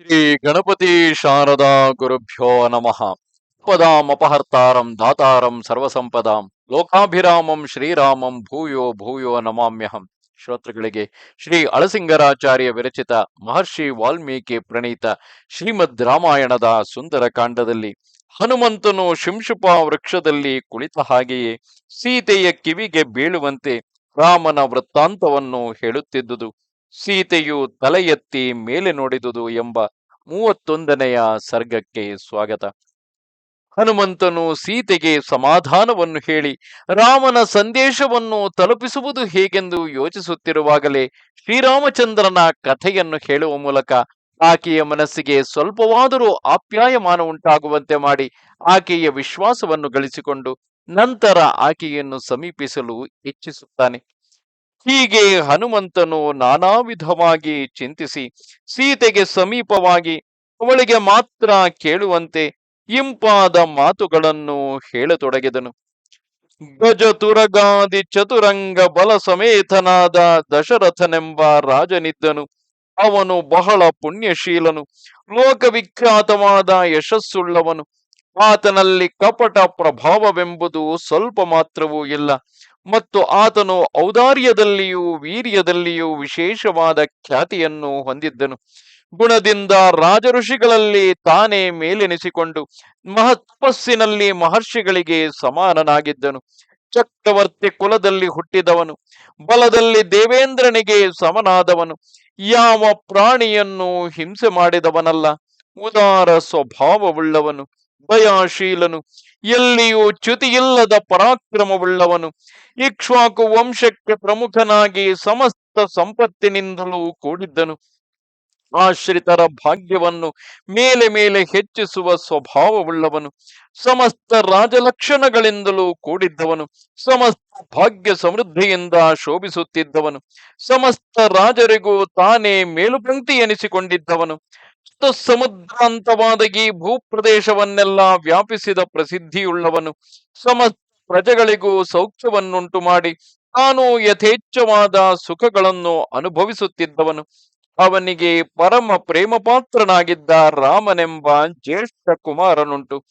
ಶ್ರೀ ಗಣಪತಿ ಶಾರದಾ ಗುರುಭ್ಯೋ ನಮಃ. ಪದಾಂ ಅಪಹರ್ತಾರಂ ದಾತಾರಂ ಸರ್ವಸಂಪದಾಂ ಲೋಕಾಭಿರಾಮಂ ಶ್ರೀರಾಮಂ ಭೂಯೋ ಭೂಯೋ ನಮಾಮ್ಯಹಂ. ಶ್ರೋತೃಗಳಿಗೆ ಶ್ರೀ ಅಳಸಿಂಗರಾಚಾರ್ಯ ವಿರಚಿತ ಮಹರ್ಷಿ ವಾಲ್ಮೀಕಿ ಪ್ರಣೀತ ಶ್ರೀಮದ್ ರಾಮಾಯಣದ ಸುಂದರ ಕಾಂಡದಲ್ಲಿ ಹನುಮಂತನು ಶಿಂಶುಪ ವೃಕ್ಷದಲ್ಲಿ ಕುಳಿತ ಹಾಗೆಯೇ ಸೀತೆಯ ಕಿವಿಗೆ ಬೀಳುವಂತೆ ರಾಮನ ವೃತ್ತಾಂತವನ್ನು ಹೇಳುತ್ತಿದ್ದುದು. ಸೀತೆಯು ತಲೆ ಎತ್ತಿ ಮೇಲೆ ನೋಡಿದುದು ಎಂಬ ಮೂವತ್ತೊಂದನೆಯ ಸರ್ಗಕ್ಕೆ ಸ್ವಾಗತ. ಹನುಮಂತನು ಸೀತೆಗೆ ಸಮಾಧಾನವನ್ನು ಹೇಳಿ, ರಾಮನ ಸಂದೇಶವನ್ನು ತಲುಪಿಸುವುದು ಹೇಗೆಂದು ಯೋಚಿಸುತ್ತಿರುವಾಗಲೇ ಶ್ರೀರಾಮಚಂದ್ರನ ಕಥೆಯನ್ನು ಹೇಳುವ ಮೂಲಕ ಆಕೆಯ ಮನಸ್ಸಿಗೆ ಸ್ವಲ್ಪವಾದರೂ ಆಪ್ಯಾಯಮಾನ ಉಂಟಾಗುವಂತೆ ಮಾಡಿ ಆಕೆಯ ವಿಶ್ವಾಸವನ್ನು ಗಳಿಸಿಕೊಂಡು ನಂತರ ಆಕೆಯನ್ನು ಸಮೀಪಿಸಲು ಇಚ್ಛಿಸುತ್ತಾನೆ. ಹೀಗೆ ಹನುಮಂತನು ನಾನಾ ವಿಧವಾಗಿ ಚಿಂತಿಸಿ ಸೀತೆಗೆ ಸಮೀಪವಾಗಿ ಅವಳಿಗೆ ಮಾತ್ರ ಕೇಳುವಂತೆ ಇಂಪಾದ ಮಾತುಗಳನ್ನು ಹೇಳತೊಡಗಿದನು. ಗಜ ತುರಗಾದಿ ಚತುರಂಗ ಬಲ ಸಮೇತನಾದ ದಶರಥನೆಂಬ ರಾಜನಿದ್ದನು. ಅವನು ಬಹಳ ಪುಣ್ಯಶೀಲನು. ಲೋಕವಿಖ್ಯಾತವಾದ ಯಶಸ್ಸುಳ್ಳವನು. ಆತನಲ್ಲಿ ಕಪಟ ಪ್ರಭಾವವೆಂಬುದು ಸ್ವಲ್ಪ ಮಾತ್ರವೂ ಇಲ್ಲ. ಮತ್ತು ಆತನು ಔದಾರ್ಯದಲ್ಲಿಯೂ ವೀರ್ಯದಲ್ಲಿಯೂ ವಿಶೇಷವಾದ ಖ್ಯಾತಿಯನ್ನು ಹೊಂದಿದ್ದನು. ಗುಣದಿಂದ ರಾಜಋಷಿಗಳಲ್ಲಿ ತಾನೇ ಮೇಲೆನಿಸಿಕೊಂಡು ಮಹತ್ಪಸ್ಸಿನಲ್ಲಿ ಮಹರ್ಷಿಗಳಿಗೆ ಸಮಾನನಾಗಿದ್ದನು. ಚಕ್ರವರ್ತಿ ಕುಲದಲ್ಲಿ ಹುಟ್ಟಿದವನು. ಬಲದಲ್ಲಿ ದೇವೇಂದ್ರನಿಗೆ ಸಮನಾದವನು. ಯಾವ ಪ್ರಾಣಿಯನ್ನು ಹಿಂಸೆ ಮಾಡಿದವನಲ್ಲ. ಉದಾರ ಸ್ವಭಾವವುಳ್ಳವನು. ದಯಾಶೀಲನು ಎಲ್ಲಿಯೂ ಚ್ಯುತಿಯಿಲ್ಲದ ಪರಾಕ್ರಮವುಳ್ಳವನು. ಇಕ್ಷ್ವಾಕು ವಂಶಕ್ಕೆ ಪ್ರಮುಖನಾಗಿ ಸಮಸ್ತ ಸಂಪತ್ತಿನಿಂದಲೂ ಕೂಡಿದ್ದನು. ಆಶ್ರಿತರ ಭಾಗ್ಯವನ್ನು ಮೇಲೆ ಮೇಲೆ ಹೆಚ್ಚಿಸುವ ಸ್ವಭಾವವುಳ್ಳವನು. ಸಮಸ್ತ ರಾಜಲಕ್ಷಣಗಳಿಂದಲೂ ಕೂಡಿದ್ದವನು. ಸಮಸ್ತ ಭಾಗ್ಯ ಸಮೃದ್ಧಿಯಿಂದ ಶೋಭಿಸುತ್ತಿದ್ದವನು. ಸಮಸ್ತ ರಾಜರಿಗೂ ತಾನೇ ಮೇಲುಪಂಕ್ತಿ ಎನಿಸಿಕೊಂಡಿದ್ದವನು. ಸಮುದ್ರಾಂತವಾದ ಈ ಭೂಪ್ರದೇಶವನ್ನೆಲ್ಲ ವ್ಯಾಪಿಸಿದ ಪ್ರಸಿದ್ಧಿಯುಳ್ಳವನು. ಸಮಸ್ತ ಪ್ರಜೆಗಳಿಗೂ ಸೌಖ್ಯವನ್ನುಂಟು ಮಾಡಿ ತಾನು ಯಥೇಚ್ಛವಾದ ಸುಖಗಳನ್ನು ಅನುಭವಿಸುತ್ತಿದ್ದವನು. ಅವನಿಗೆ ಪರಮ ಪ್ರೇಮ ಪಾತ್ರನಾಗಿದ್ದ ರಾಮನೆಂಬ ಜ್ಯೇಷ್ಠ ಕುಮಾರನುಂಟು.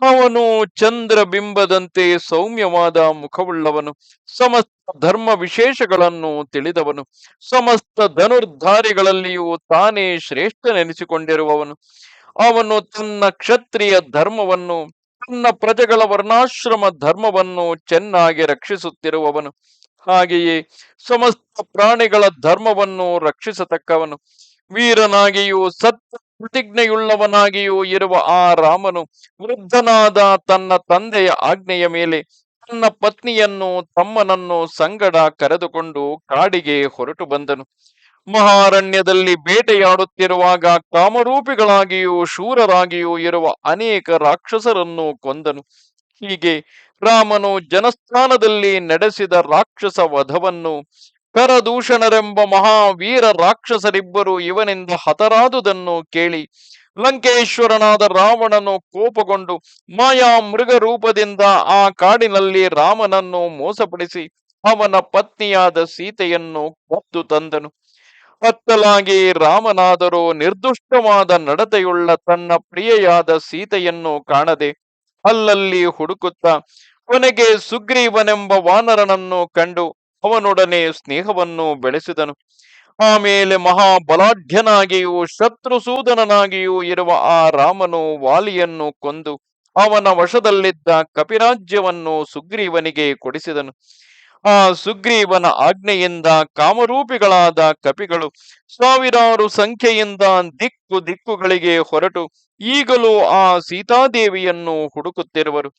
ಅವನು ಚಂದ್ರ ಬಿಂಬದಂತೆ ಸೌಮ್ಯವಾದ ಮುಖವುಳ್ಳವನು. ಸಮಸ್ತ ಧರ್ಮ ವಿಶೇಷಗಳನ್ನು ತಿಳಿದವನು. ಸಮಸ್ತ ಧನುರ್ಧಾರಿಗಳಲ್ಲಿಯೂ ತಾನೇ ಶ್ರೇಷ್ಠನೆನಿಸಿಕೊಂಡಿರುವವನು. ಅವನು ತನ್ನ ಕ್ಷತ್ರಿಯ ಧರ್ಮವನ್ನು, ತನ್ನ ಪ್ರಜೆಗಳ ವರ್ಣಾಶ್ರಮ ಧರ್ಮವನ್ನು ಚೆನ್ನಾಗಿ ರಕ್ಷಿಸುತ್ತಿರುವವನು. ಹಾಗೆಯೇ ಸಮಸ್ತ ಪ್ರಾಣಿಗಳ ಧರ್ಮವನ್ನು ರಕ್ಷಿಸತಕ್ಕವನು. ವೀರನಾಗಿಯೂ ಸತ್ಯ ಪ್ರತಿಜ್ಞೆಯುಳ್ಳವನಾಗಿಯೂ ಇರುವ ಆ ರಾಮನು ವೃದ್ಧನಾದ ತನ್ನ ತಂದೆಯ ಆಜ್ಞೆಯ ಮೇಲೆ ತನ್ನ ಪತ್ನಿಯನ್ನು ತಮ್ಮನನ್ನು ಸಂಗಡ ಕರೆದುಕೊಂಡು ಕಾಡಿಗೆ ಹೊರಟು ಬಂದನು. ಮಹಾರಣ್ಯದಲ್ಲಿ ಬೇಟೆಯಾಡುತ್ತಿರುವಾಗ ಕಾಮರೂಪಿಗಳಾಗಿಯೂ ಶೂರರಾಗಿಯೂ ಇರುವ ಅನೇಕ ರಾಕ್ಷಸರನ್ನು ಕೊಂದನು. ಹೀಗೆ ರಾಮನು ಜನಸ್ಥಾನದಲ್ಲಿ ನಡೆಸಿದ ರಾಕ್ಷಸ ವಧವನ್ನು ಕರದೂಷಣರೆಂಬ ಮಹಾವೀರ ರಾಕ್ಷಸರಿಬ್ಬರು ಇವನಿಂದ ಹತರಾದುದನ್ನು ಕೇಳಿ ಲಂಕೇಶ್ವರನಾದ ರಾವಣನು ಕೋಪಗೊಂಡು ಮಾಯಾ ಮೃಗ ರೂಪದಿಂದ ಆ ಕಾಡಿನಲ್ಲಿ ರಾಮನನ್ನು ಮೋಸಪಡಿಸಿ ಅವನ ಪತ್ನಿಯಾದ ಸೀತೆಯನ್ನು ಕದ್ದು ತಂದನು. ಅತ್ತಲಾಗಿ ರಾಮನಾದರೂ ನಿರ್ದುಷ್ಟವಾದ ನಡತೆಯುಳ್ಳ ತನ್ನ ಪ್ರಿಯೆಯಾದ ಸೀತೆಯನ್ನು ಕಾಣದೆ ಅಲ್ಲಲ್ಲಿ ಹುಡುಕುತ್ತಾ ಕೊನೆಗೆ ಸುಗ್ರೀವನೆಂಬ ವಾನರನನ್ನು ಕಂಡು ಅವನೊಡನೆ ಸ್ನೇಹವನ್ನು ಬೆಳೆಸಿದನು. ಆಮೇಲೆ ಮಹಾಬಲಾಢ್ಯನಾಗಿಯೂ ಶತ್ರುಸೂದನನಾಗಿಯೂ ಇರುವ ಆ ರಾಮನು ವಾಲಿಯನ್ನು ಕೊಂದು ಅವನ ವಶದಲ್ಲಿದ್ದ ಕಪಿರಾಜ್ಯವನ್ನು ಸುಗ್ರೀವನಿಗೆ ಕೊಡಿಸಿದನು. ಆ ಸುಗ್ರೀವನ ಆಜ್ಞೆಯಿಂದ ಕಾಮರೂಪಿಗಳಾದ ಕಪಿಗಳು ಸಾವಿರಾರು ಸಂಖ್ಯೆಯಿಂದ ದಿಕ್ಕು ದಿಕ್ಕುಗಳಿಗೆ ಹೊರಟು ಈಗಲೂ ಆ ಸೀತಾದೇವಿಯನ್ನು ಹುಡುಕುತ್ತಿರುವರು.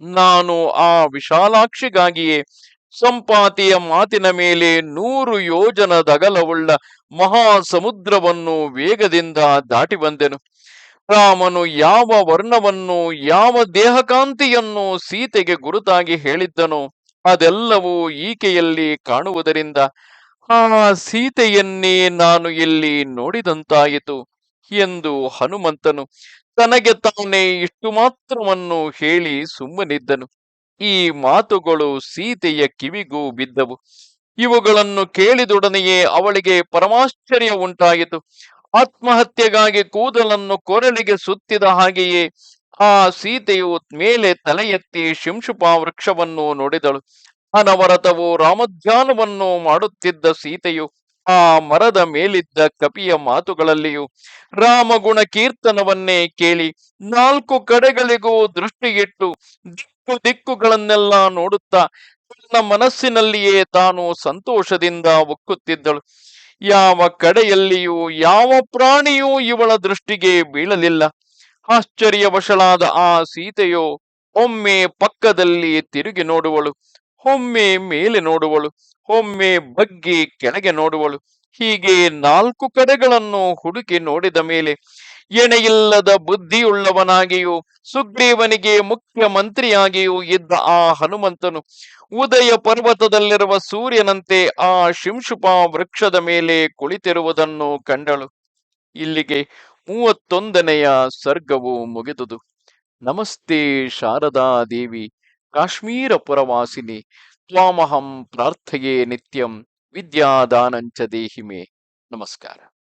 ನಾನು ಆ ವಿಶಾಲಾಕ್ಷಿಗಾಗಿಯೇ ಸಂಪಾತಿಯ ಮಾತಿನ ಮೇಲೆ ನೂರು ಯೋಜನದಗಲವುಳ್ಳ ಮಹಾ ಸಮುದ್ರವನ್ನು ವೇಗದಿಂದ ದಾಟಿ ಬಂದೆನು. ರಾಮನು ಯಾವ ವರ್ಣವನ್ನು, ಯಾವ ದೇಹಕಾಂತಿಯನ್ನು ಸೀತೆಗೆ ಗುರುತಾಗಿ ಹೇಳಿದ್ದನು ಅದೆಲ್ಲವೂ ಈಕೆಯಲ್ಲಿ ಕಾಣುವುದರಿಂದ ಆ ಸೀತೆಯನ್ನೇ ನಾನು ಇಲ್ಲಿ ನೋಡಿದಂತಾಯಿತು ಎಂದು ಹನುಮಂತನು ತನಗೆ ತಾನೇ ಇಷ್ಟು ಮಾತ್ರವನ್ನು ಹೇಳಿ ಸುಮ್ಮನಿದ್ದನು. ಈ ಮಾತುಗಳು ಸೀತೆಯ ಕಿವಿಗೂ ಬಿದ್ದವು. ಇವುಗಳನ್ನು ಕೇಳಿದೊಡನೆಯೇ ಅವಳಿಗೆ ಪರಮಾಶ್ಚರ್ಯ ಉಂಟಾಯಿತು. ಆತ್ಮಹತ್ಯೆಗಾಗಿ ಕೂದಲನ್ನು ಕೊರಳಿಗೆ ಸುತ್ತಿದ ಹಾಗೆಯೇ ಆ ಸೀತೆಯು ಮೇಲೆ ತಲೆ ಎತ್ತಿ ಶಿಂಶುಪಾ ವೃಕ್ಷವನ್ನು ನೋಡಿದಳು. ಅನವರತವು ರಾಮಧ್ಯಾನವನ್ನು ಮಾಡುತ್ತಿದ್ದ ಸೀತೆಯು ಆ ಮರದ ಮೇಲಿದ್ದ ಕಪಿಯ ಮಾತುಗಳಲ್ಲಿಯೂ ರಾಮಗುಣ ಕೀರ್ತನವನ್ನೇ ಕೇಳಿ ನಾಲ್ಕು ಕಡೆಗಳಿಗೂ ದೃಷ್ಟಿಯಿಟ್ಟು ದಿಕ್ಕು ದಿಕ್ಕುಗಳನ್ನೆಲ್ಲ ನೋಡುತ್ತಾ ತನ್ನ ಮನಸ್ಸಿನಲ್ಲಿಯೇ ತಾನು ಸಂತೋಷದಿಂದ ಒಕ್ಕುತ್ತಿದ್ದಳು. ಯಾವ ಕಡೆಯಲ್ಲಿಯೂ ಯಾವ ಪ್ರಾಣಿಯೂ ಇವಳ ದೃಷ್ಟಿಗೆ ಬೀಳಲಿಲ್ಲ. ಆಶ್ಚರ್ಯವಶಳಾದ ಆ ಸೀತೆಯು ಒಮ್ಮೆ ಪಕ್ಕದಲ್ಲಿ ತಿರುಗಿ ನೋಡುವಳು, ಒಮ್ಮೆ ಮೇಲೆ ನೋಡುವಳು, ಒಮ್ಮೆ ಬಗ್ಗಿ ಕೆಳಗೆ ನೋಡುವಳು. ಹೀಗೆ ನಾಲ್ಕು ಕಡೆಗಳನ್ನು ಹುಡುಕಿ ನೋಡಿದ ಮೇಲೆ ಎಣೆಯಿಲ್ಲದ ಬುದ್ಧಿಯುಳ್ಳವನಾಗಿಯೂ, ಸುಗ್ರೀವನಿಗೆ ಮುಖ್ಯಮಂತ್ರಿಯಾಗಿಯೂ ಇದ್ದ ಆ ಹನುಮಂತನು ಉದಯ ಪರ್ವತದಲ್ಲಿರುವ ಸೂರ್ಯನಂತೆ ಆ ಶಿಂಶುಪಾ ವೃಕ್ಷದ ಮೇಲೆ ಕುಳಿತಿರುವುದನ್ನು ಕಂಡಳು. ಇಲ್ಲಿಗೆ ಮೂವತ್ತೊಂದನೆಯ ಸರ್ಗವು ಮುಗಿದುದು. ನಮಸ್ತೆ ಶಾರದಾ ದೇವಿ, ಕಾಶ್ಮೀರ ಪುರವಾಸಿನಿ, ತ್ವಾಮಹಂ ಪ್ರಾರ್ಥೆಯೇ ನಿತ್ಯಂ ವಿದ್ಯಾದಾನಂಚ ದೇಹಿಮೆ. ನಮಸ್ಕಾರ.